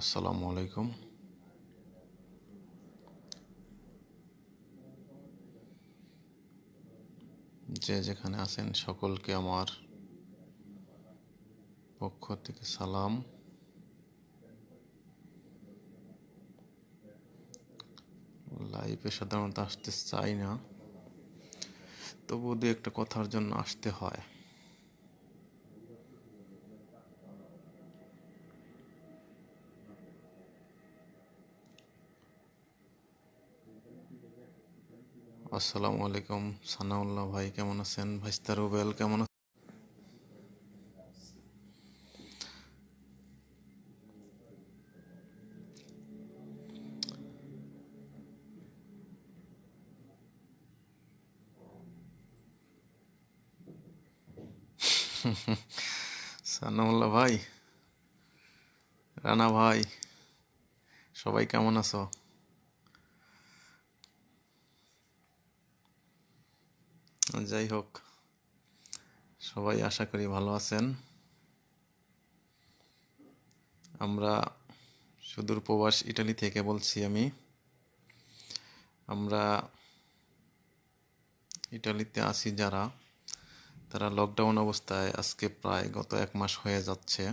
আসসালামু আলাইকুম। যে যেখানে আছেন সকলকে আমার পক্ষ থেকে সালাম। লাইভে সাধারণত আসতে চাই না, তবুও দু একটা কথার জন্য আসতে হয়। আসসালামু আলাইকুম। সানাউল্লাহ ভাই, কেমন আছেন? ভাইস্তা রুবেল কেমন আছেন? সানাউল্লাহ ভাই, রানা ভাই, সবাই কেমন আছো? যাই হোক। সবাই আশা করি ভালো আছেন। আমরা সুদূর প্রবাস ইটালি থেকে বলছি আমি। আমরা ইটালিতে আছি যারা। তারা লকডাউন অবস্থায় আজকে প্রায় গত এক মাস হয়ে যাচ্ছে।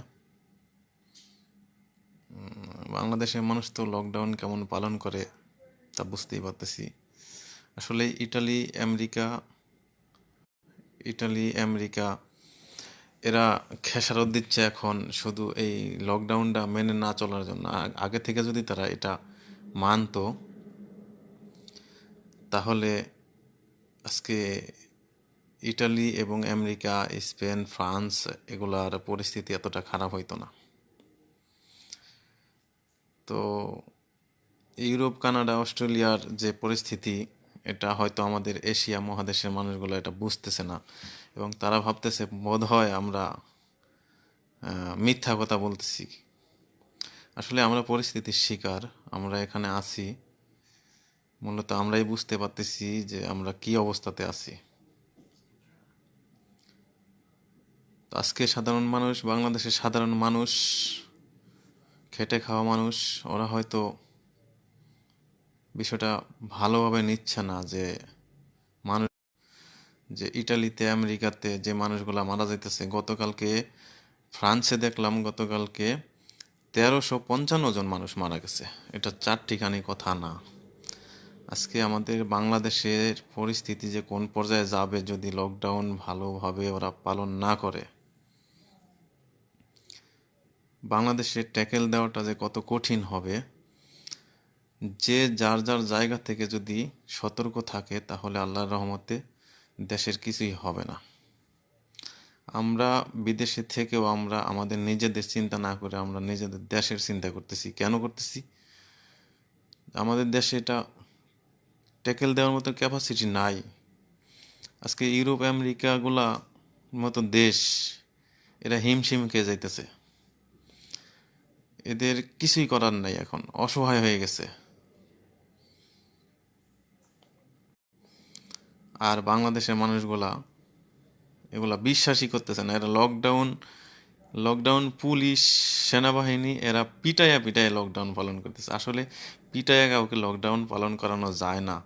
বাংলাদেশের মানুষ তো লকডাউন কেমন পালন করে তা বুঝতেই পারতেছি। আসলে ইটালি, আমেরিকা ইটালি, আমেরিকা, এরা খেসারত দিচ্ছে এখন শুধু এই লকডাউনটা মেনে না চলার জন্য। আগে থেকে যদি তারা এটা মানতো, তাহলে আজকে ইটালি এবং আমেরিকা, স্পেন, ফ্রান্স এগুলার পরিস্থিতি এতটা খারাপ হইতো না। তো ইউরোপ, কানাডা, অস্ট্রেলিয়ার যে পরিস্থিতি এটা হয়তো আমাদের এশিয়া মহাদেশের মানুষগুলো এটা বুঝতেছে না। এবং তারা ভাবতেছে, বোধ হয় আমরা মিথ্যা কথা বলতেছি। আসলে আমরা পরিস্থিতির শিকার, আমরা এখানে আছি। মূলত আমরাই বুঝতে পারতেছি যে আমরা কি অবস্থাতে আছি। আজকে সাধারণ মানুষ, বাংলাদেশের সাধারণ মানুষ, খেটে খাওয়া মানুষ, ওরা হয়তো বিষয়টা ভালোভাবে নিচ্ছে না যে মানুষ যে ইটালিতে, আমেরিকাতে যে মানুষগুলো মারা যাইতেছে, গতকালকে ফ্রান্সে দেখলাম গতকালকে তেরোশো পঞ্চান্ন জন মানুষ মারা গেছে। এটা চারটিখানি কথা না। আজকে আমাদের বাংলাদেশের পরিস্থিতি যে কোন পর্যায়ে যাবে, যদি লকডাউন ভালোভাবে ওরা পালন না করে। বাংলাদেশে ট্যাকেল দেওয়াটা যে কত কঠিন হবে যে যার যার জায়গা থেকে যদি সতর্ক থাকে, তাহলে আল্লাহর রহমতে দেশের কিছুই হবে না। আমরা বিদেশে থেকেও আমরা আমাদের নিজেদের চিন্তা না করে আমরা নিজেদের দেশের চিন্তা করতেছি। কেন করতেছি? আমাদের দেশে এটা ট্যাকেল দেওয়ার মতো ক্যাপাসিটি নাই। আজকে ইউরোপ আমেরিকাগুলা মতো দেশ, এরা হিমশিম খেয়ে যাইতেছে। এদের কিছুই করার নাই এখন, অসহায় হয়ে গেছে। আর বাংলাদেশের মানুষগুলা এগুলা বিশ্বাসই করতেছে না। এরা লকডাউন লকডাউন পুলিশ, সেনাবাহিনী, এরা পিটাইয়া পিটাইয়া লকডাউন পালন করতেছে। আসলে পিটাইয়া কাউকে লকডাউন পালন করানো যায় না।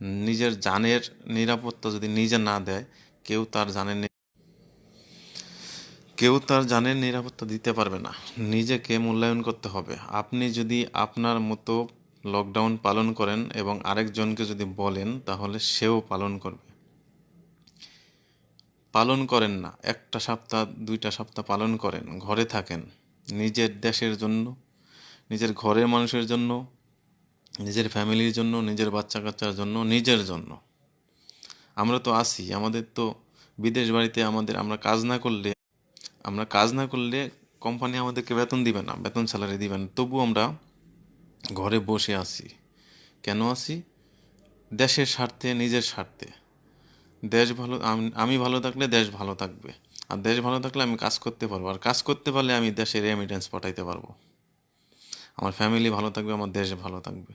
নিজের জানের নিরাপত্তা যদি নিজে না দেয়, কেউ তার জানের কেউ তার জানের নিরাপত্তা দিতে পারবে না। নিজেকে মূল্যায়ন করতে হবে। আপনি যদি আপনার মতো লকডাউন পালন করেন এবং আরেকজনকে যদি বলেন, তাহলে সেও পালন করবে। পালন করেন না, একটা সপ্তাহ, দুইটা সপ্তাহ পালন করেন, ঘরে থাকেন। নিজের দেশের জন্য, নিজের ঘরের মানুষের জন্য, নিজের ফ্যামিলির জন্য, নিজের বাচ্চা কাচ্চার জন্য, নিজের জন্য। আমরা তো আসি আমাদের তো বিদেশ বাড়িতে আমাদের, আমরা কাজ না করলে, আমরা কাজ না করলে কোম্পানি আমাদেরকে বেতন দিবে না, বেতন স্যালারি দিবে না। তবু আমরা ঘরে বসে আছি। কেন আছি? দেশের স্বার্থে, নিজের স্বার্থে। দেশ ভালো, আমি ভালো থাকলে দেশ ভালো থাকবে। আর দেশ ভালো থাকলে আমি কাজ করতে পারব। আর কাজ করতে পারলে আমি দেশে রেমিটেন্স পাঠাইতে পারব। আমার ফ্যামিলি ভালো থাকবে, আমার দেশ ভালো থাকবে।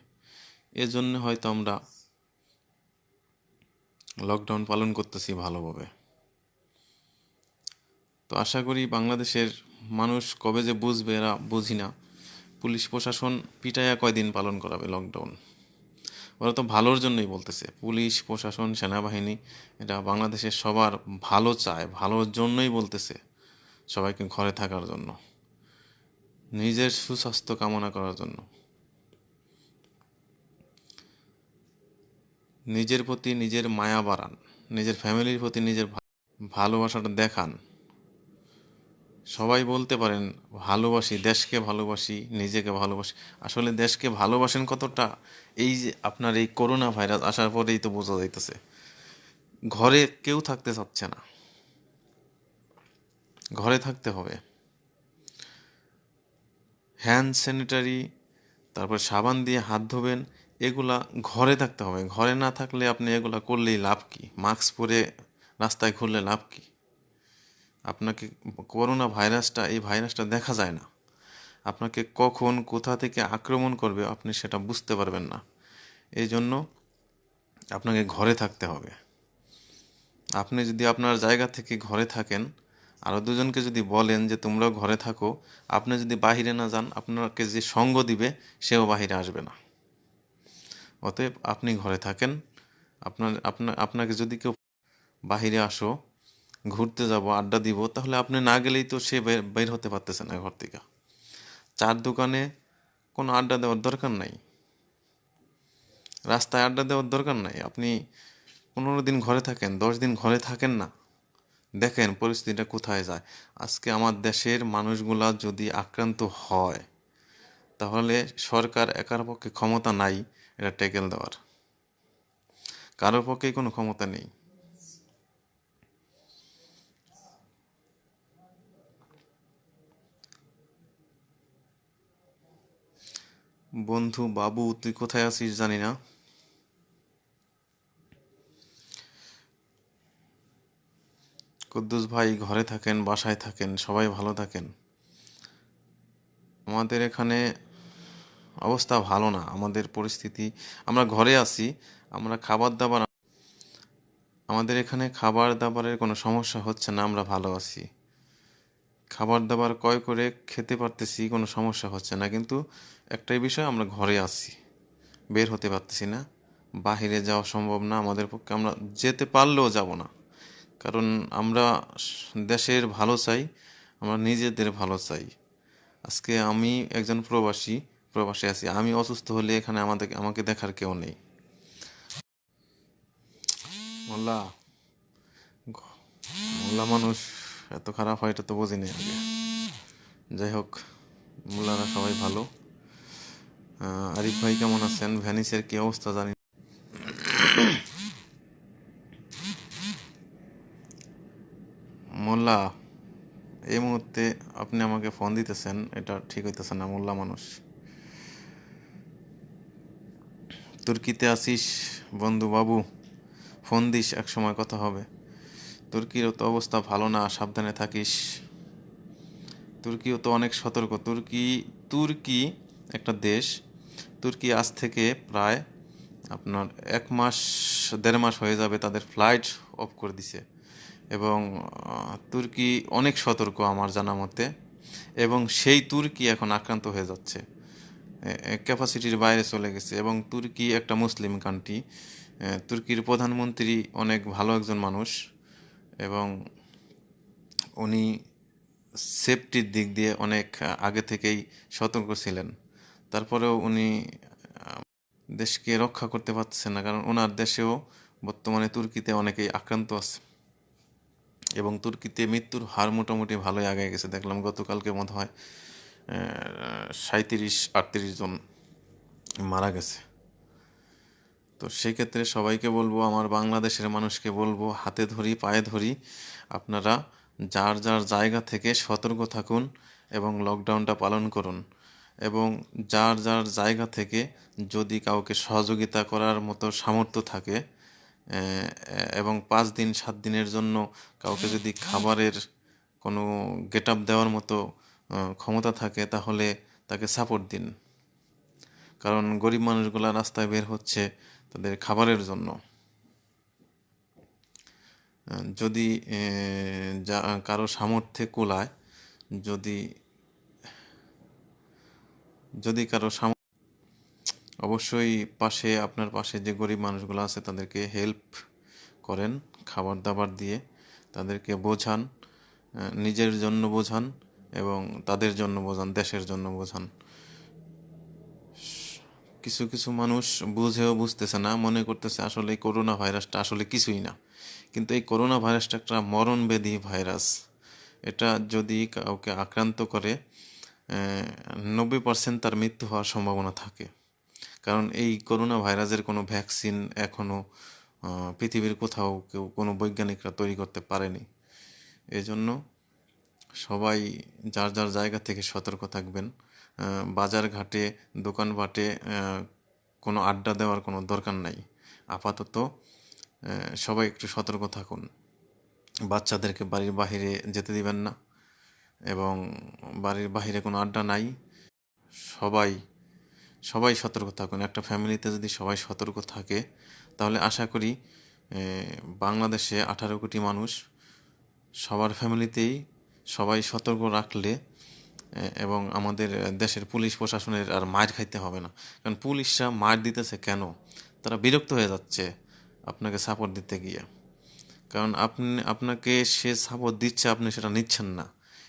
এর জন্য হয়তো আমরা লকডাউন পালন করতেছি ভালোভাবে। তো আশা করি বাংলাদেশের মানুষ কবে যে বুঝবে এরা বুঝি না পুলিশ প্রশাসন পিটাইয়া কয়দিন পালন করাবে লকডাউন ওরা তো ভালোর জন্যই বলতেছে, পুলিশ প্রশাসন, সেনাবাহিনী, এটা বাংলাদেশের সবার ভালো চায়, ভালোর জন্যই বলতেছে সবাইকে ঘরে থাকার জন্য, নিজের সুস্বাস্থ্য কামনা করার জন্য। নিজের প্রতি নিজের মায়া বাড়ান, নিজের ফ্যামিলির প্রতি নিজের ভালোবাসাটা দেখান। সবাই বলতে পারেন, ভালোবাসি, দেশকে ভালোবাসি, নিজেকে ভালোবাসি। আসলে দেশকে ভালোবাসেন কতটা? এই যে আপনার এই করোনা ভাইরাস আসার পরেই তো বোঝা যাইতেছে। ঘরে কেউ থাকতে চাচ্ছে না। ঘরে থাকতে হবে। হ্যান্ড স্যানিটারি, তারপর সাবান দিয়ে হাত ধোবেন, এগুলা ঘরে থাকতে হবে। ঘরে না থাকলে আপনি এগুলা করলেই লাভ কি? মাস্ক পরে রাস্তায় ঘুরলে লাভ কি? আপনাকে করোনা ভাইরাসটা এই ভাইরাসটা দেখা যায় না। আপনাকে কখন কোথা থেকে আক্রমণ করবে আপনি সেটা বুঝতে পারবেন না। এই জন্য আপনাকে ঘরে থাকতে হবে। আপনি যদি আপনার জায়গা থেকে ঘরে থাকেন আরও দুজনকে যদি বলেন যে তোমরাও ঘরে থাকো, আপনি যদি বাহিরে না যান, আপনাকে যে সঙ্গ দিবে, সেও বাহিরে আসবে না। অতএব আপনি ঘরে থাকেন। আপনার, আপনাকে যদি কেউ বাহিরে আসো ঘুরতে যাব, আড্ডা দিব, তাহলে আপনি না গেলেই তো সে বের হতে পারতেছে না ঘর থেকে। চার দোকানে কোনো আড্ডা দেওয়ার দরকার নাই। রাস্তায় আড্ডা দেওয়ার দরকার নাই। আপনি পনেরো দিন ঘরে থাকেন, দশ দিন ঘরে থাকেন না। দেখেন পরিস্থিতিটা কোথায় যায়। আজকে আমার দেশের মানুষগুলা যদি আক্রান্ত হয়, তাহলে সরকার একার পক্ষে ক্ষমতা নাই এটা ট্যাকেল দেওয়ার। কারোর পক্ষেই কোনো ক্ষমতা নেই। বন্ধু, বাবু, তুই কোথায় আছিস জানি না। কুদ্দুস ভাই, ঘরে থাকেন, বাসায় থাকেন, সবাই ভালো থাকেন। আমাদের এখানে অবস্থা ভালো না, আমাদের পরিস্থিতি, আমরা ঘরে আছি, আমরা খাবার দাবার আমাদের এখানে খাবার দাবারের কোনো সমস্যা হচ্ছে না, আমরা ভালো আছি। খাবার দাবার ক্রয় করে খেতে পারতেছি, কোনো সমস্যা হচ্ছে না। কিন্তু একটাই বিষয়, আমরা ঘরে আছি। বের হতে পারতেছি না। বাহিরে যাওয়া সম্ভব না। আমাদের পক্ষে আমরা যেতে পারলেও যাব না। কারণ আমরা দেশের ভালো চাই, আমরা নিজেদের ভালো চাই। আজকে আমি একজন প্রবাসী প্রবাসী আছি। আমি অসুস্থ হলে এখানে আমাদের, আমাকে দেখার কেউ নেই। মোল্লা মোল্লা মানুষ। এত খারাপ হয় এটা তো বুঝিনি আগে। যাই হোক মোল্লারা সবাই ভালো। আরিফ ভাই কেমন আছেন? ভ্যানিসের কি অবস্থা জানি মোল্লা, এই মুহূর্তে আপনি আমাকে ফোন দিতেছেন, এটা ঠিক হইতেছে না, মোল্লা মানুষ। তুর্কিতে আসিস, বন্ধু বাবু ফোন দিস এক সময় কথা হবে। তুর্কিরও তো অবস্থা ভালো না, সাবধানে থাকিস। তুর্কিও তো অনেক সতর্ক। তুর্কি তুর্কি একটা দেশ। তুর্কি আজ থেকে প্রায় আপনার এক মাস, দেড় মাস হয়ে যাবে তাদের ফ্লাইট অফ করে দিছে। এবং তুর্কি অনেক সতর্ক আমার জানা মতে। এবং সেই তুর্কি এখন আক্রান্ত হয়ে যাচ্ছে। ক্যাপাসিটির বাইরে চলে গেছে। এবং তুর্কি একটা মুসলিম কান্ট্রি তুর্কির প্রধানমন্ত্রী অনেক ভালো একজন মানুষ। এবং উনি সেফটির দিক দিয়ে অনেক আগে থেকেই সতর্ক ছিলেন। তারপরেও উনি দেশকে রক্ষা করতে পারছেন না, কারণ ওনার দেশেও বর্তমানে তুর্কিতে অনেকেই আক্রান্ত আছে। এবং তুর্কিতে মৃত্যুর হার মোটামুটি ভালোই আগে গেছে। দেখলাম গতকালকে মনে হয় সাঁত্রিশ আটত্রিশ জন মারা গেছে। তো সেক্ষেত্রে সবাইকে বলব, আমার বাংলাদেশের মানুষকে বলব, হাতে ধরি, পায়ে ধরি, আপনারা যার যার জায়গা থেকে সতর্ক থাকুন এবং লকডাউনটা পালন করুন। এবং যার যার জায়গা থেকে যদি কাউকে সহযোগিতা করার মতো সামর্থ্য থাকে এবং পাঁচ দিন, সাত দিনের জন্য কাউকে যদি খাবারের কোনো গেট আপ দেওয়ার মতো ক্ষমতা থাকে, তাহলে তাকে সাপোর্ট দিন। কারণ গরিব মানুষগুলা রাস্তায় বের হচ্ছে তাদের খাবারের জন্য। যদি যা, কারও সামর্থ্যে কুলায়, যদি যদি কারও সাম, অবশ্যই পাশে, আপনার পাশে যে গরিব মানুষগুলো আছে, তাদেরকে হেল্প করেন, খাবার দাবার দিয়ে, তাদেরকে বোঝান নিজের জন্য বোঝান এবং তাদের জন্য বোঝান, দেশের জন্য বোঝান। কিছু কিছু মানুষ বুঝেও বুঝতেছে না, মনে করতেছে আসলে এই করোনা ভাইরাসটা আসলে কিছুই না। কিন্তু এই করোনা ভাইরাসটা একটা মরণবেদী ভাইরাস। এটা যদি কাউকে আক্রান্ত করে নব্বই পার্সেন্ট তার মৃত্যু হওয়ার সম্ভাবনা থাকে। কারণ এই করোনা ভাইরাসের কোনো ভ্যাকসিন এখনও পৃথিবীর কোথাও কেউ, কোনো বৈজ্ঞানিকরা তৈরি করতে পারেনি। এজন্য সবাই যার যার জায়গা থেকে সতর্ক থাকবেন। বাজার ঘাটে দোকানপাটে কোনো আড্ডা দেওয়ার কোনো দরকার নাই। আপাতত সবাই একটু সতর্ক থাকুন। বাচ্চাদেরকে বাড়ির বাইরে যেতে দিবেন না এবং বাড়ির বাইরে কোনো আড্ডা নাই। সবাই সবাই সতর্ক থাকুন। একটা ফ্যামিলিতে যদি সবাই সতর্ক থাকে, তাহলে আশা করি বাংলাদেশে আঠারো কোটি মানুষ সবার ফ্যামিলিতেই সবাই সতর্ক রাখলে এবং আমাদের দেশের পুলিশ প্রশাসনের আর মার খাইতে হবে না। কারণ পুলিশরা মার দিতেছে কেন? তারা বিরক্ত হয়ে যাচ্ছে আপনাকে সাপোর্ট দিতে গিয়ে। কারণ আপনি, আপনাকে সে সাপোর্ট দিচ্ছে, আপনি সেটা নিচ্ছেন না।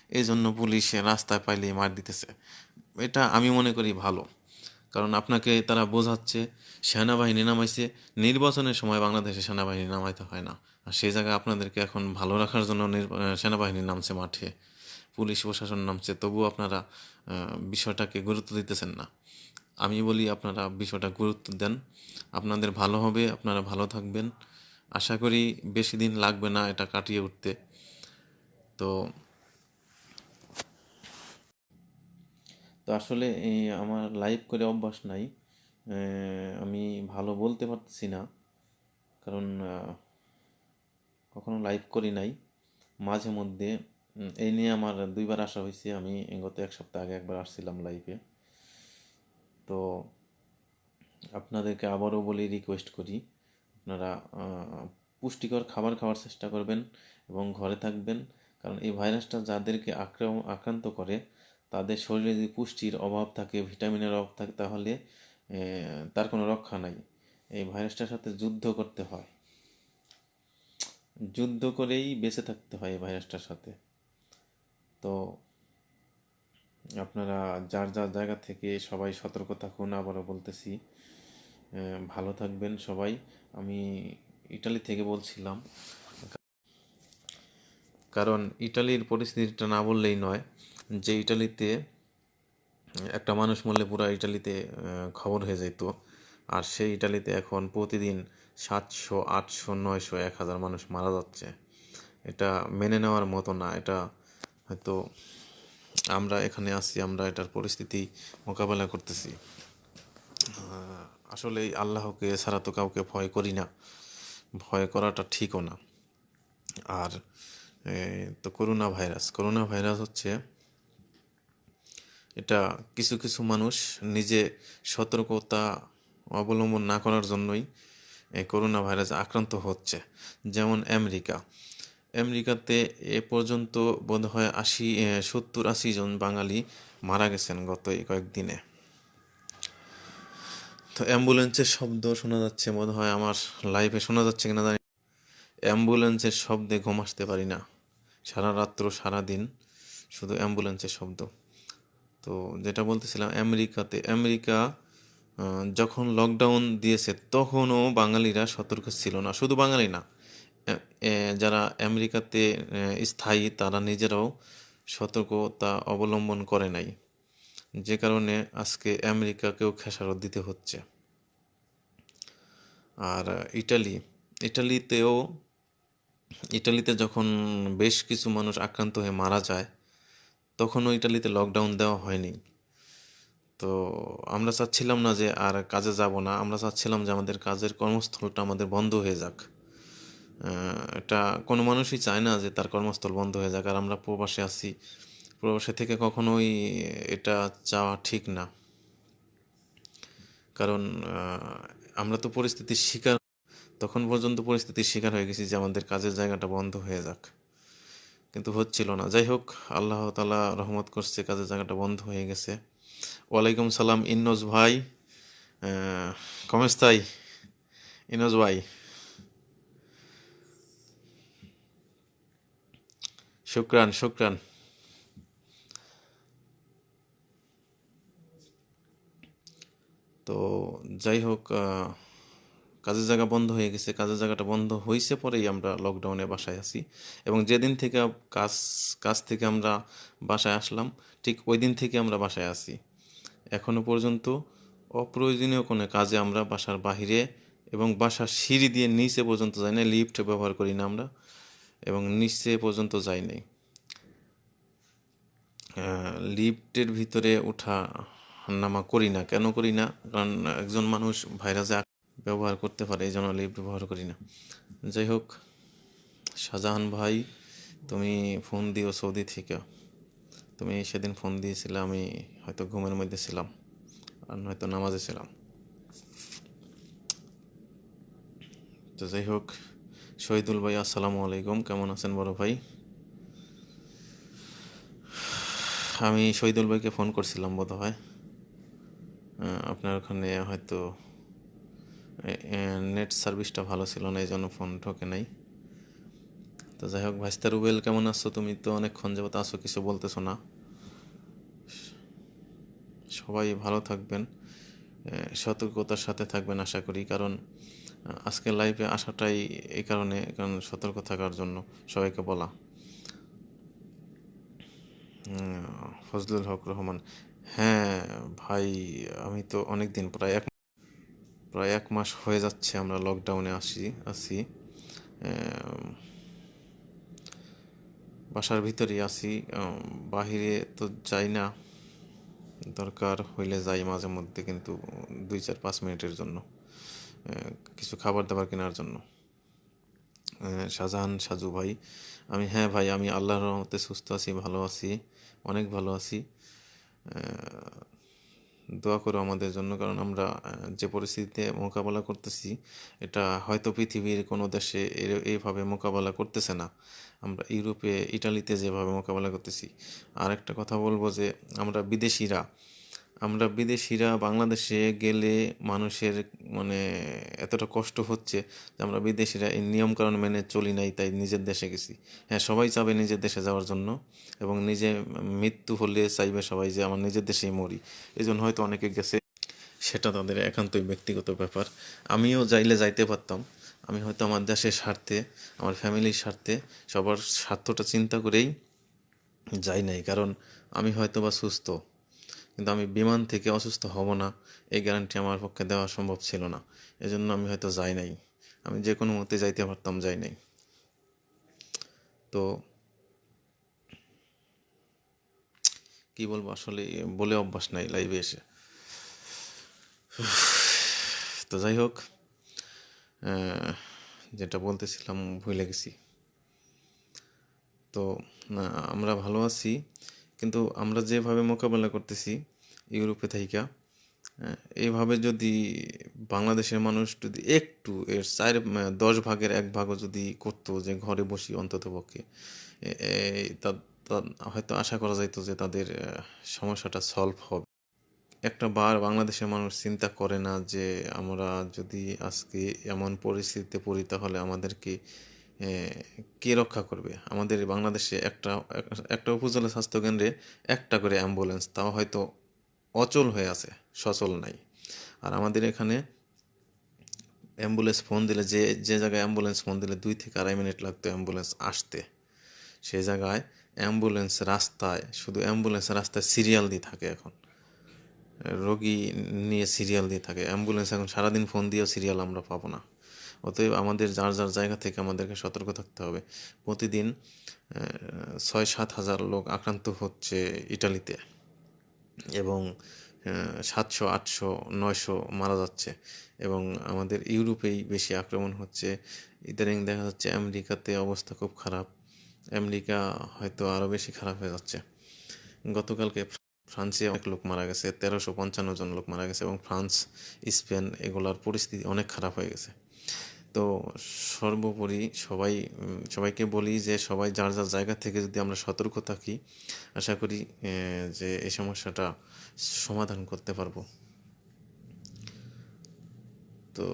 এই জন্য পুলিশ রাস্তায় পাইলেই মার দিতেছে। এটা আমি মনে করি ভালো। কারণ আপনাকে তারা বোঝাচ্ছে, সেনাবাহিনী নামাইছে। নির্বাচনের সময় বাংলাদেশে সেনাবাহিনী নামাইতে হয় না। আর সেই জায়গায় আপনাদেরকে এখন ভালো রাখার জন্য সেনাবাহিনী নামছে মাঠে। পুলিশ প্রশাসন নামছে, তবুও আপনারা বিষয়টাকে গুরুত্ব দিতেছেন না। আমি বলি আপনারা বিষয়টা গুরুত্ব দেন। আপনাদের ভালো হবে, আপনারা ভালো থাকবেন। আশা করি বেশি দিন লাগবে না এটা কাটিয়ে উঠতে। তো তো আসলে আমার লাইভ করে অভ্যাস নাই। আমি ভালো বলতে পারতেছি না। কারণ কখনো লাইভ করি নাই। মাঝে মধ্যে এই নিয়ে আমার দুইবার আসা হয়েছে। আমি গত এক সপ্তাহ আগে একবার আসছিলাম লাইভে তো আপনাদেরকে আবারও বলি রিকোয়েস্ট করি, আপনারা পুষ্টিকর খাবার খাওয়ার চেষ্টা করবেন এবং ঘরে থাকবেন। কারণ এই ভাইরাসটা যাদেরকে আক্রম- আক্রান্ত করে, তাদের শরীরে যদি পুষ্টির অভাব থাকে, ভিটামিনের অভাব থাকে, তাহলে তার কোনো রক্ষা নাই। এই ভাইরাসটার সাথে যুদ্ধ করতে হয়। যুদ্ধ করেই বেঁচে থাকতে হয় এই ভাইরাসটার সাথে। তো আপনারা যার যার জায়গা থেকে সবাই সতর্ক থাকুন, আবারও বলতেছি ভালো থাকবেন সবাই। আমি ইটালি থেকে বলছিলাম, কারণ ইটালির পরিস্থিতিটা না বললেই নয় যে ইটালিতে একটা মানুষ মরলে পুরো ইটালিতে খবর হয়ে যেত আর সেই ইটালিতে এখন প্রতিদিন সাতশো, আটশো, নয়শো, এক হাজার মানুষ মারা যাচ্ছে। এটা মেনে নেওয়ার মতো না। এটা হয়তো আমরা এখানে আছি, আমরা এটার পরিস্থিতি মোকাবেলা করতেছি। আসলে আল্লাহকে ছাড়া তো কাউকে ভয় করি না। ভয় করাটা ঠিকও না। আর তো করোনা ভাইরাস। করোনা ভাইরাস হচ্ছে, এটা কিছু কিছু মানুষ নিজে সতর্কতা অবলম্বন না করার জন্যই এই করোনা ভাইরাসে আক্রান্ত হচ্ছে। যেমন আমেরিকা। আমেরিকাতে এ পর্যন্ত বোধহয় আশি সত্তর আশি জন বাঙালি মারা গেছেন গত কয়েকদিনে। তো অ্যাম্বুলেন্সের শব্দ শোনা যাচ্ছে, মনে হয় আমার লাইফে শোনা যাচ্ছে কিনা জানি অ্যাম্বুলেন্সের শব্দে ঘুম আসতে পারি না। সারা রাত্র, সারা দিন শুধু অ্যাম্বুলেন্সের শব্দ। তো যেটা বলতেছিলাম, আমেরিকাতে, আমেরিকা যখন লকডাউন দিয়েছে, তখনও বাঙালিরা সতর্ক ছিল না। শুধু বাঙালি না যারা আমেরিকাতে স্থায়ী, তারা নিজেরাও সতর্কতা অবলম্বন করে নাই। যে কারণে আজকে আমেরিকাকেও খেসারত দিতে হচ্ছে। আর, ইটালি, ইটালিতেও, ইটালিতে যখন বেশ কিছু মানুষ আক্রান্ত হয়ে মারা যায়, তখনও ইটালিতে লকডাউন দেওয়া হয়নি। তো আমরা চাচ্ছিলাম না যে আর কাজে যাব না, আমরা চাচ্ছিলাম যে আমাদের কাজের কর্মস্থলটা আমাদের বন্ধ হয়ে যাক। এটা কোনো মানুষই চায় না যে তার কর্মস্থল বন্ধ হয়ে যাক, আর আমরা প্রবাসে আছি। প্রবাসে থেকে কখনোই এটা চাওয়া ঠিক না। কারণ আমরা তো পরিস্থিতির শিকার, তখন পর্যন্ত পরিস্থিতির শিকার হয়ে গেছি যে আমাদের কাজের জায়গাটা বন্ধ হয়ে যাক। কিন্তু হচ্ছিল না। যাই হোক, আল্লাহ তালা রহমত করছে, কাজের জায়গাটা বন্ধ হয়ে গেছে। ওয়ালাইকুম সালাম, ইন্নজ ভাই। কমেস্তাই ¿cómo ইনোজ ভাই। শুক্রান শুক্রান। তো যাই হোক কাজের জায়গা বন্ধ হয়ে গেছে। কাজের জায়গাটা বন্ধ হয়েছে পরেই আমরা লকডাউনে বাসায় আছি। এবং যেদিন থেকে কাজ কাজ থেকে আমরা বাসায় আসলাম, ঠিক ওই দিন থেকে আমরা বাসায় আছি। এখনও পর্যন্ত অপ্রয়োজনীয় কোনো কাজে আমরা বাসার বাহিরে এবং বাসার সিঁড়ি দিয়ে নিচে পর্যন্ত যাই না লিফট ব্যবহার করি না আমরা। এবং নিচে পর্যন্ত যাই নাই। লিফটের ভিতরে ওঠা নামা করি না। কেন করি না? কারণ একজন মানুষ ভাইরাসে ব্যবহার করতে পারে, এই জন্য লিফট ব্যবহার করি না। যাই হোক, শাহজাহান ভাই, তুমি ফোন দিও সৌদি থেকে। তুমি সেদিন ফোন দিয়েছিলে, আমি হয়তো ঘুমের মধ্যে ছিলাম, আর হয়তো নামাজে ছিলাম। তো যাই হোক শহীদুল ভাই, আসসালামু আলাইকুম। কেমন আছেন বড় ভাই? আমি শহীদুল ভাইকে ফোন করছিলাম বোধ হয়। আপনার ওখানে হয়তো নেট সার্ভিসটা ভালো ছিল না এই জন্য ফোন ঠকে নাই। তো যাই হোক, ভাইস্তা রুবেল, কেমন আছো? তুমি তো অনেকক্ষণ যাবত আছো, কিছু বলতেছো না। সবাই ভালো থাকবেন। সতর্কতার সাথে থাকবেন, আশা করি। কারণ আজকে লাইভে আসাটাই এই কারণে কারণ সতর্ক থাকার জন্য সবাইকে বলা। ফজলুল হক রহমান হ্যাঁ ভাই আমি তো অনেক দিন প্রায় এক প্রায় এক মাস হয়ে যাচ্ছে আমরা লকডাউনে আসি আহ, বাসার ভিতরেই আহ, বাহিরে তো যাই না দরকার হইলে যাই মাঝে মধ্যে কিন্তু দুই চার পাঁচ মিনিটের জন্য। কিছু খাবার দাবার কেনার জন্য। শাহজাহান সাজু ভাই, আমি হ্যাঁ ভাই, আমি আল্লাহর রহমতে সুস্থ আছি, ভালো আছি, অনেক ভালো আছি। দোয়া করো আমাদের জন্য, কারণ আমরা যে পরিস্থিতিতে মোকাবেলা করতেছি, এটা হয়তো পৃথিবীর কোনো দেশে এইভাবে মোকাবেলা করতেছে না। আমরা ইউরোপে, ইটালিতে যেভাবে মোকাবেলা করতেছি। আর একটা কথা বলব যে, আমরা বিদেশিরা আমরা বিদেশিরা বাংলাদেশে গেলে মানুষের মানে এতটা কষ্ট হচ্ছে যে আমরা বিদেশিরা এই নিয়মকানুন মেনে চলি নাই, তাই নিজের দেশে গেছি। হ্যাঁ সবাই চাবে নিজের দেশে যাওয়ার জন্য এবং নিজে মৃত্যু হলে চাইবে সবাই যে আমার নিজের দেশেই মরি। এই জন্য হয়তো অনেকে গেছে। সেটা তাদের একান্তই ব্যক্তিগত ব্যাপার। আমিও যাইলে যাইতে পারতাম। আমি হয়তো আমার দেশের স্বার্থে, আমার ফ্যামিলির স্বার্থে সবার স্বার্থটা চিন্তা করেই যাই নাই। কারণ আমি হয়তো বা সুস্থ। কিন্তু আমি বিমান থেকে অসুস্থ হব না। এই গ্যারান্টি আমার পক্ষে দেওয়া সম্ভব ছিল না। এজন্য আমি হয়তো যাই নাই। আমি যে কোনো মতে যাইতে পারতাম, যাই নাই। তো কি বলব, আসলে বলে অভ্যাস নাই লাইভে এসে। তো যাই হোক যেটা বলতেছিলাম ভুলে গেছি। তো আমরা ভালো আছি। কিন্তু আমরা যেভাবে মোকাবেলা করতেছি ইউরোপে থাইকা এইভাবে যদি বাংলাদেশের মানুষ যদি একটু এর চার দশ ভাগের এক ভাগও যদি করতো যে ঘরে বসি অন্তত পক্ষে হয়তো আশা করা যাইতো যে তাদের সমস্যাটা সলভ হবে। একটা বার বাংলাদেশের মানুষ চিন্তা করে না যে আমরা যদি আজকে এমন পরিস্থিতিতে পড়ি তাহলে আমাদেরকে কে রক্ষা করবে? আমাদের বাংলাদেশে একটা একটা উপজেলা স্বাস্থ্যকেন্দ্রে একটা করে অ্যাম্বুলেন্স, তাও হয়তো অচল হয়ে আছে, সচল নাই। আর আমাদের এখানে অ্যাম্বুলেন্স ফোন দিলে, যে যে জায়গায় অ্যাম্বুলেন্স ফোন দিলে দুই থেকে আড়াই মিনিট লাগতো অ্যাম্বুলেন্স আসতে। সে জায়গায় অ্যাম্বুলেন্স রাস্তায়, শুধু অ্যাম্বুলেন্স রাস্তায় সিরিয়াল দিয়ে থাকে এখন। রোগী নিয়ে সিরিয়াল দিয়ে থাকে। অ্যাম্বুলেন্স এখন সারাদিন ফোন দিয়েও সিরিয়াল আমরা পাবো না। অতএব আমাদের যার যার জায়গা থেকে আমাদেরকে সতর্ক থাকতে হবে। প্রতিদিন ছয় সাত হাজার লোক আক্রান্ত হচ্ছে ইটালিতে এবং সাতশো, আটশো, নয়শো মারা যাচ্ছে এবং আমাদের ইউরোপেই বেশি আক্রমণ হচ্ছে। ইদানিং দেখা যাচ্ছে আমেরিকাতে অবস্থা খুব খারাপ। আমেরিকা হয়তো আরও বেশি খারাপ হয়ে যাচ্ছে। গতকালকে ফ্রান্সে অনেক লোক মারা গেছে, তেরোশো পঞ্চান্ন জন লোক মারা গেছে এবং ফ্রান্স, স্পেন এগুলার পরিস্থিতি অনেক খারাপ হয়ে গেছে। তো সর্বোপরি সবাই সবাইকে বলি যে সবাই যার যার জায়গা থেকে যদি আমরা সতর্ক থাকি, আশা করি যে এই সমস্যাটা সমাধান করতে পারব। তো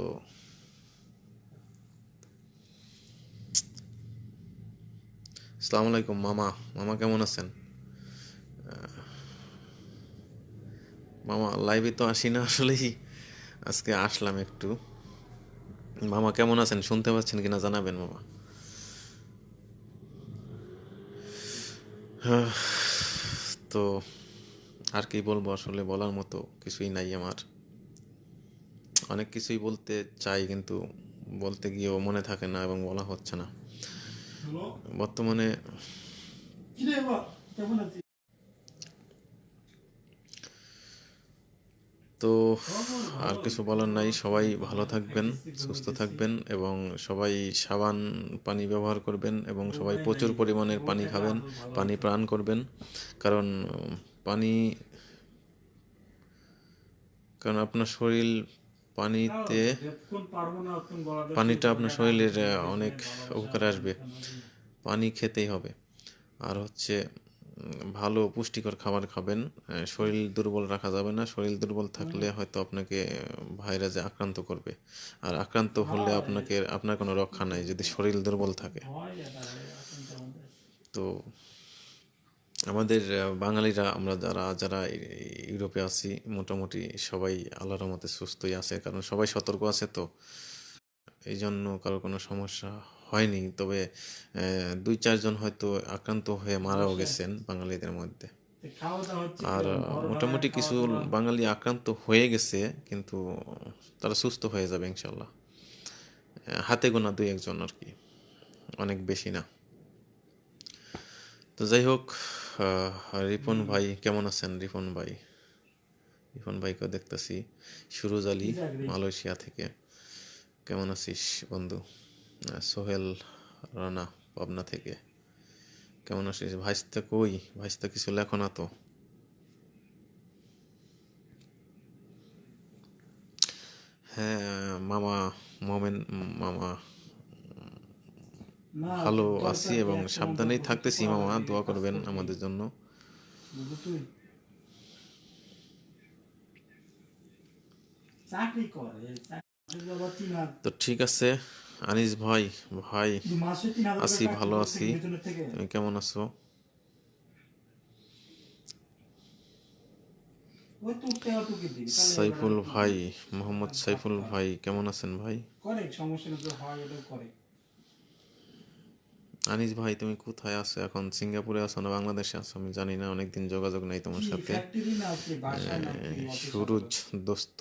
আসসালামু আলাইকুম মামা। মামা কেমন আছেন? মামা লাইভে তো আসি না আসলেই। আজকে আসলাম একটু। মামা কেমন আছেন? শুনতে পাচ্ছেন কিনা জানাবেন মামা। তো আর কি বলব আসলে বলার মতো কিছুই নাই আমার। অনেক কিছুই বলতে চাই কিন্তু বলতে গিয়েও মনে থাকে না এবং বলা হচ্ছে না। বর্তমানে কিরে বাবা কেমন আছিস তো আর কিছু বলার নাই। সবাই ভালো থাকবেন, সুস্থ থাকবেন এবং সবাই সাবান পানি ব্যবহার করবেন এবং সবাই প্রচুর পরিমাণের পানি খাবেন, পানি পান করবেন। কারণ, পানি, কারণ আপনার শরীর পানিতে, পানিটা আপনার শরীরের অনেক উপকারে আসবে। পানি খেতেই হবে। আর হচ্ছে ভালো পুষ্টিকর খাবার খাবেন। শরীর দুর্বল রাখা যাবে না। শরীর দুর্বল থাকলে হয়তো আপনাকে ভাইরাসে আক্রান্ত করবে। আর আক্রান্ত হলে আপনাকে আপনার কোনো রক্ষা নাই যদি শরীর দুর্বল থাকে। তো আমাদের- বাঙালিরা আমরা যারা যারা ইউরোপে আছি মোটামুটি সবাই আল্লাহর রহমতে সুস্থই আছে। কারণ সবাই সতর্ক আছে তো। এই জন্য কারও কোনো সমস্যা হয়নি তবে দুই চারজন হয়তো আক্রান্ত হয়ে মারাও গেছেন বাঙালিদের মধ্যে। আর মোটামুটি কিছু বাঙালি আক্রান্ত হয়ে গেছে কিন্তু তারা সুস্থ হয়ে যাবে ইনশাল্লাহ হাতে গোনা দুই একজন আর কি অনেক বেশি না। তো যাই হোক রিপন ভাই কেমন আছেন রিপন ভাই? রিপন ভাইকেও দেখতেছি। সুরজ আলী মালয়েশিয়া থেকে। কেমন আছিস বন্ধু? সোহেল রানা পাবনা থেকে। কেমন আছিস? ভাইস্তা কই? ভাইস্তা কিছু লেখো না তো হ্যাঁ মামা মোমেন মামা ভালো আছি এবং সাবধানেই থাকতেছি মামা দোয়া করবেন আমাদের জন্য। তো ঠিক আছে আনিস ভাই ভাই আছি, ভালো আছি। তুমি কেমন আছো? সাইফুল ভাই মোহাম্মদ সাইফুল ভাই কেমন আছেন ভাই? আনিস ভাই তুমি কোথায় আছো এখন? সিঙ্গাপুরে আছো না বাংলাদেশে আছো? আমি জানি না অনেকদিন যোগাযোগ নাই তোমার সাথে। সুরজ দোস্ত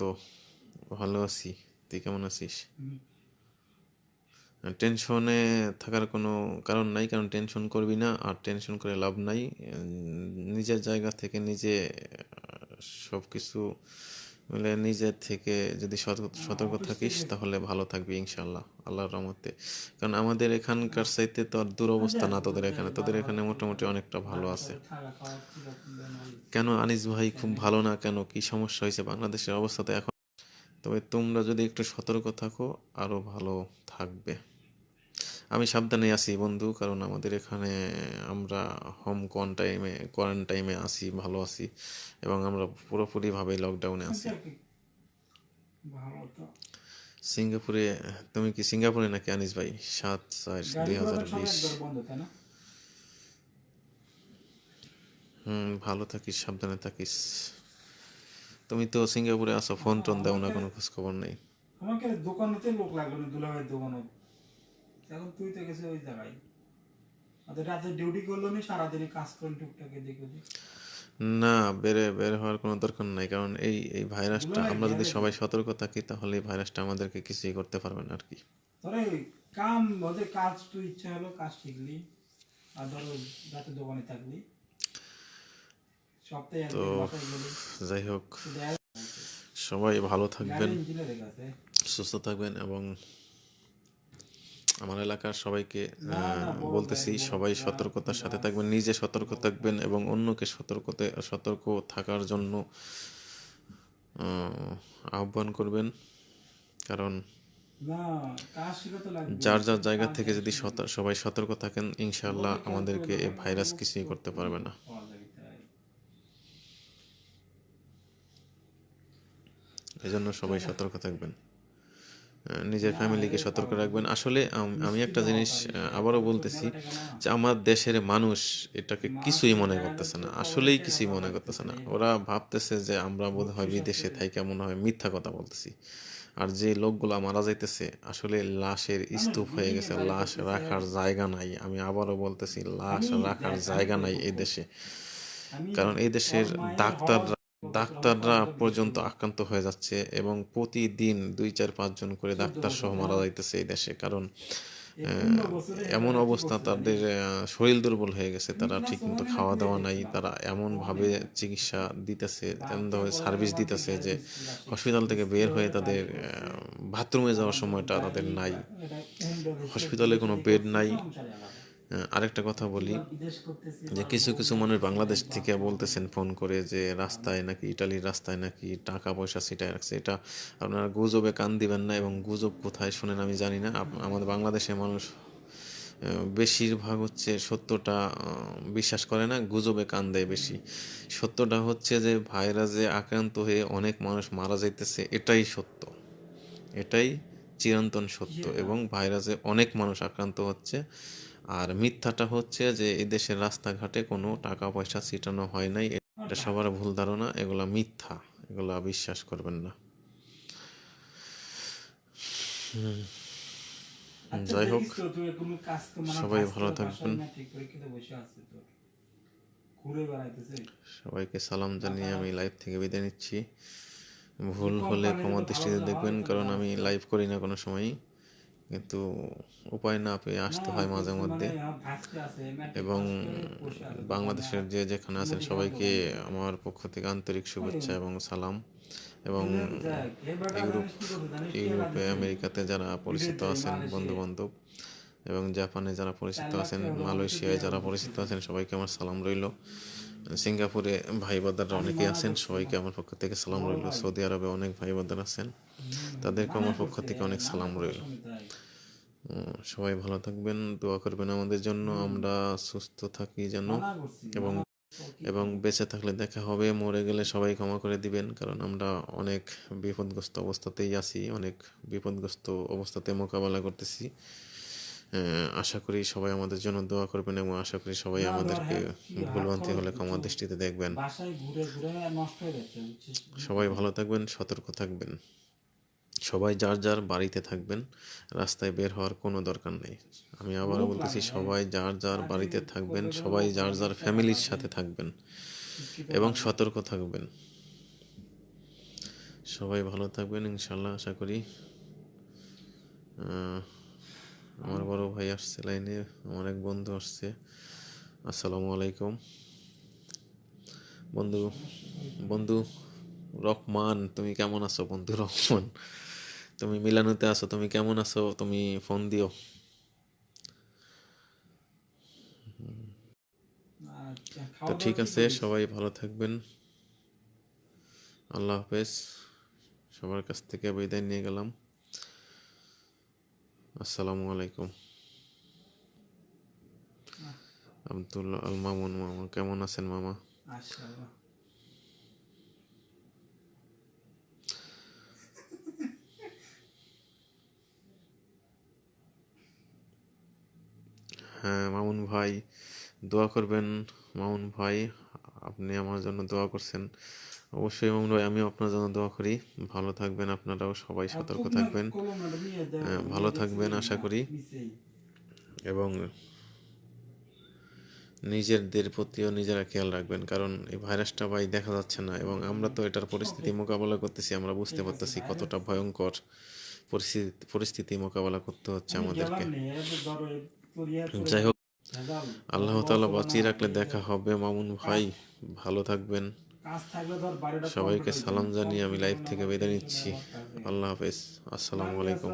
ভালো আছি। তুই কেমন আছিস। টেনশনে থাকার কোনো কারণ নাই কারণ টেনশন করবি না আর টেনশন করে লাভ নাই। নিজের জায়গা থেকে নিজে সব কিছু মিলে নিজের থেকে যদি সতর্ক- থাকিস তাহলে ভালো থাকবি ইনশাল্লাহ আল্লাহর রহমতে। কারণ আমাদের এখানকার সাইতে তো আর দুরবস্থা না তোদের এখানে। তোদের এখানে মোটামুটি অনেকটা ভালো আছে। কেন আনিস ভাই খুব ভালো না কেন? কি সমস্যা হয়েছে? বাংলাদেশের অবস্থা তো এখন। তবে তোমরা যদি একটু সতর্ক থাকো আরও ভালো থাকবে। আমি সাবধানে আছি বন্ধু কারণ আমাদের এখানে আমরা হোম কোয়ারেন্টাইনে কোয়ারেন্টাইনে আছি ভালো আছি এবং আমরা পুরোপুরিভাবে লকডাউনে আছি। আচ্ছা, সিঙ্গাপুরে তুমি কি সিঙ্গাপুরে নাকি আনিস ভাই? সাত চার দুই হাজার বিশ। হুম ভালো থাকিস সাবধানে থাকিস। তুমি তো সিঙ্গাপুরে আছো ফোন টোন দাও না কোনো খোঁজ খবর নেই। আমাকে দোকানেতে লোক লাগল দোকানে। এখন তুই তো গেছে ওই জায়গায়। রাতে ডিউটি করল নি সারাদিনে কাজ করে টুকটাক এদিক ওদিক। না বেরে বের হওয়ার কোনো দরকার নাই কারণ এই এই ভাইরাসটা আমরা যদি সবাই সতর্ক থাকি তাহলে এই ভাইরাসটা আমাদেরকে কিছুই করতে পারবে না আর কি ধরে কাম ওদের কাজ তুই ইচ্ছা হলো কাজ শিখলি আর ধরো রাতে দোকানে থাকলি। সপ্তাহে একদিন যাই হোক সবাই ভালো থাকবেন সুস্থ থাকবেন এবং আমার এলাকার সবাইকে বলতেছি সবাই সতর্কতার সাথে থাকবেন নিজে সতর্ক থাকবেন এবং অন্যকে সতর্কতে সতর্ক থাকার জন্য আহ্বান করবেন। কারণ যার যার জায়গা থেকে যদি সবাই সতর্ক থাকেন ইনশাল্লাহ আমাদেরকে এই ভাইরাস কিছুই করতে পারবে না। এজন্য সবাই সতর্ক থাকবেন। নিজের ফ্যামিলিকে সতর্ক রাখবেন। আসলে আমি একটা জিনিস আবারও বলতেছি যে আমার দেশের মানুষ এটাকে কিছুই মনে করতেছে না। আসলেই কিছুই মনে করতেছে না। ওরা ভাবতেছে যে আমরা বোধ হয় বিদেশে থাইকা মনে হয় মিথ্যা কথা বলতেছি। আর যে লোকগুলা মারা যাইতেছে, আসলে লাশের স্তূপ হয়ে গেছে। লাশ রাখার জায়গা নাই। আমি আবারও বলতেছি, লাশ রাখার জায়গা নাই এই দেশে। কারণ এই দেশের ডাক্তাররা ডাক্তাররা পর্যন্ত আক্রান্ত হয়ে যাচ্ছে এবং প্রতিদিন দুই, চার পাঁচজন করে ডাক্তার সহ মারা যাইতেছে এই দেশে। কারণ এমন অবস্থা তাদের শরীর দুর্বল হয়ে গেছে, তারা ঠিকমতো খাওয়া দাওয়া নাই, তারা এমনভাবে চিকিৎসা দিতেছে, এমনভাবে সার্ভিস দিতেছে যে হসপিটাল থেকে বের হয়ে তাদের বাথরুমে যাওয়ার সময়টা তাদের নাই, হসপিটালে কোনো বেড নাই। আরেকটা কথা বলি যে কিছু কিছু মানুষ বাংলাদেশ থেকে বলতেছেন ফোন করে যে রাস্তায় নাকি ইটালির রাস্তায় নাকি টাকা পয়সা ছিটায় রাখছে। এটা আপনারা গুজবে কান দিবেন না এবং গুজব কোথায় শুনেন আমি জানি না। আমাদের বাংলাদেশের মানুষ বেশিরভাগ হচ্ছে সত্যটা বিশ্বাস করে না গুজবে কান দেয় বেশি। সত্যটা হচ্ছে যে ভাইরাসে আক্রান্ত হয়ে অনেক মানুষ মারা যাইতেছে এটাই সত্য। এটাই চিরন্তন সত্য এবং ভাইরাসে অনেক মানুষ আক্রান্ত হচ্ছে আর মিথ্যাটা হচ্ছে যে এই দেশের রাস্তাঘাটে কোনো টাকা পয়সা ছিটানো হয় নাই। এটা সবার ভুল ধারণা এগুলা মিথ্যা এগুলা বিশ্বাস করবেন না। আচ্ছা, যাই হোক সবাই ভালো থাকবেন। সবাইকে সালাম জানিয়ে আমি লাইভ থেকে বিদায় নিচ্ছি। ভুল হলে ক্ষমা দৃষ্টিতে দেখবেন কারণ আমি লাইভ করি না কোনো সময়ই। কিন্তু উপায় না পেয়ে আসতে হয় মাঝে মধ্যে। মানে এবং। বাংলাদেশের যে যেখানে আছেন সবাইকে আমার পক্ষ থেকে আন্তরিক শুভেচ্ছা এবং সালাম। এবং ইউরোপ ইউরোপে আমেরিকাতে যারা পরিচিত আছেন বন্ধু বান্ধব এবং জাপানে যারা পরিচিত আছেন মালয়েশিয়ায় যারা পরিচিত আছেন সবাইকে আমার সালাম রইল। সিঙ্গাপুরে ভাই বাদাররা অনেকেই আছেন সবাইকে আমার পক্ষ থেকে সালাম রইল। সৌদি আরবে অনেক ভাই বাদার আছেন। তাদেরকে আমার পক্ষ থেকে অনেক সালাম রইল। সবাই ভালো থাকবেন দোয়া করবেন আমাদের জন্য আমরা সুস্থ থাকি যেন। এবং এবং বেঁচে থাকলে দেখা হবে মরে গেলে সবাই ক্ষমা করে দিবেন কারণ আমরা অনেক বিপদগ্রস্ত অবস্থাতেই আছি অনেক বিপদগ্রস্ত অবস্থাতে মোকাবেলা করতেছি। আশা করি সবাই আমাদের জন্য দোয়া করবেন এবং আশা করি সবাই আমাদেরকে ভুলভ্রান্তি হলে ক্ষমা দৃষ্টিতে দেখবেন? সবাই ভালো থাকবেন সতর্ক থাকবেন। সবাই যার যার বাড়িতে থাকবেন রাস্তায় বের হওয়ার কোনো দরকার নেই। আমি আবারও বলতেছি সবাই যার যার বাড়িতে থাকবেন সবাই যার যার ফ্যামিলির সাথে থাকবেন এবং সতর্ক থাকবেন। সবাই ভালো থাকবেন ইনশাল্লাহ আশা করি। আমার বড় ভাই আসছে লাইনে আমার এক বন্ধু আসছে। আসসালামু আলাইকুম। বন্ধু বন্ধু রহমান তুমি কেমন আছো বন্ধু রহমান? তুমি মিলানোতে আছো তুমি কেমন আছো তুমি ফোন দিও। আচ্ছা, তো ঠিক আছে সবাই ভালো থাকবেন। আল্লাহ হাফেজ। সবার কাছ থেকে বিদায় নিয়ে গেলাম। আসসালামু আলাইকুম। আব্দুল আল মামুন মামা কেমন আছেন মামা? মামুন ভাই দোয়া করবেন। মামুন ভাই আপনি আমার জন্য দোয়া করছেন। অবশ্যই মামুন ভাই আমিও আপনার জন্য দোয়া করি। ভালো থাকবেন আপনারাও সবাই সতর্ক থাকবেন। হ্যাঁ, ভালো থাকবেন আশা করি। এবং নিজেদের প্রতিও নিজেরা খেয়াল রাখবেন কারণ এই ভাইরাসটা ভাই দেখা যাচ্ছে না। এবং আমরা তো এটার পরিস্থিতি মোকাবেলা করতেছি আমরা বুঝতে পারতেছি কতটা ভয়ঙ্কর পরিস্থিতি পরিস্থিতি মোকাবেলা করতে হচ্ছে আমাদেরকে। যাই হোক আল্লাহ তালা বাঁচিয়ে রাখলে দেখা হবে। মামুন ভাই ভালো থাকবেন। সবাইকে সালাম জানিয়ে আমি লাইভ থেকে বেঁধে নিচ্ছি। হয়ে হয়ে আল্লাহ হাফেজ। আসসালামু আলাইকুম।